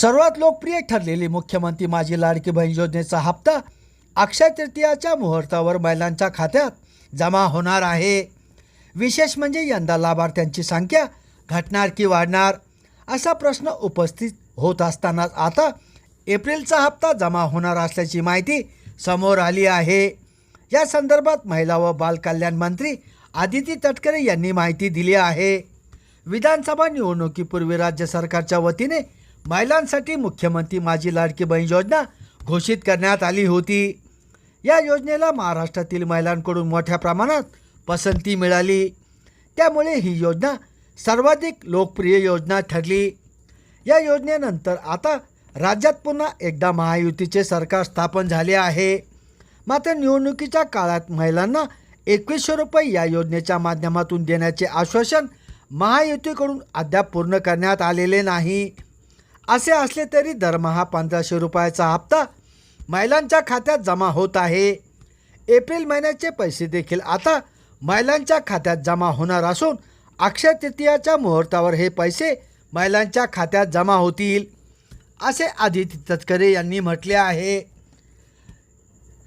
सर्वात लोकप्रिय ठरलेली मुख्यमंत्री माझी लाडकी बहीण योजनेचा हप्ता अक्षय तृतीयाच्या मुहूर्तावर महिलांच्या खात्यात जमा होणार आहे. विशेष म्हणजे यंदा लाभार्थ्यांची संख्या घटणार की वाढणार? असा प्रश्न उपस्थित होत असतानाच आता एप्रिलचा हप्ता जमा होणार असल्याची माहिती समोर आली आहे. या संदर्भात महिला व बालकल्याण मंत्री आदिती तटकरे यांनी माहिती दिली आहे. विधानसभा निवडणुकीपूर्वी राज्य सरकारच्या वतीने महिलांसाठी मुख्यमंत्री माझी लाडकी बहीण योजना घोषित करण्यात आली होती. या योजनेला महाराष्ट्रातील महिलांकडून मोठ्या प्रमाणात पसंती मिळाली. त्यामुळे ही योजना सर्वाधिक लोकप्रिय योजना ठरली. या योजनेनंतर आता राज्यात पुन्हा एकदा महायुतीचे सरकार स्थापन झाले आहे. मात्र निवडणुकीच्या काळात महिलांना एकवीसशे रुपये या योजनेच्या माध्यमातून देण्याचे आश्वासन महायुतीकडून अद्याप पूर्ण करण्यात आलेले नाही. असे असले तरी दरमहा पंधराशे रुपयाचा हप्ता महिलांच्या खात्यात जमा होत आहे. एप्रिल महिन्याचे पैसे देखील आता महिलांच्या खात्यात जमा होणार असून अक्षय तृतीयाच्या मुहूर्तावर हे पैसे महिलांच्या खात्यात जमा होतील असे आदित्य तटकरे यांनी म्हटले आहे.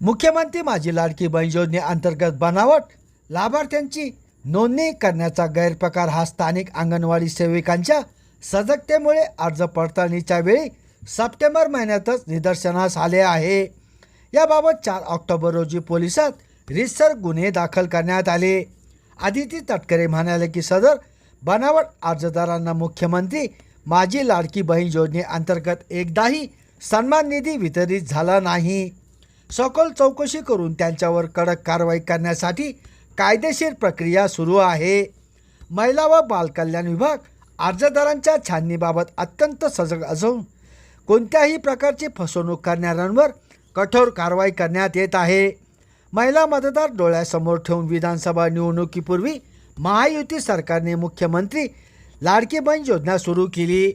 मुख्यमंत्री माझी लाडकी बहीण योजनेअंतर्गत बनावट लाभार्थ्यांची नोंदणी करण्याचा गैरप्रकार हा स्थानिक अंगणवाडी सेविकांच्या सजगतेमुळे अर्ज पडताळणीच्या वेळी सप्टेंबर महिन्यातच निदर्शनास आले आहे. याबाबत चार ऑक्टोबर रोजी पोलिसात रितसर गुन्हे दाखल करण्यात आले. आदिती तटकरे म्हणाले की सदर बनावट अर्जदारांना मुख्यमंत्री माझी लाडकी बहीण योजनेअंतर्गत एकदाही सन्मान निधी वितरित झाला नाही. सखोल चौकशी करून त्यांच्यावर कडक कारवाई करण्यासाठी कायदेशीर प्रक्रिया सुरू आहे. महिला व बालकल्याण विभाग अर्जदारांच्या छाननीबाबत अत्यंत सजग असून कोणत्याही प्रकारची फसवणूक करणाऱ्यांवर कठोर कारवाई करण्यात येत आहे. महिला मतदार डोळ्यासमोर ठेवून विधानसभा निवडणुकीपूर्वी महायुती सरकारने मुख्यमंत्री लाडकी बहीण योजना सुरू केली.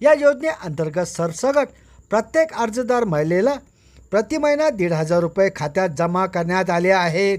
या योजनेअंतर्गत सरसगट प्रत्येक अर्जदार महिलेला प्रति महिना दीड हजार रुपये खात्यात जमा करण्यात आले आहेत.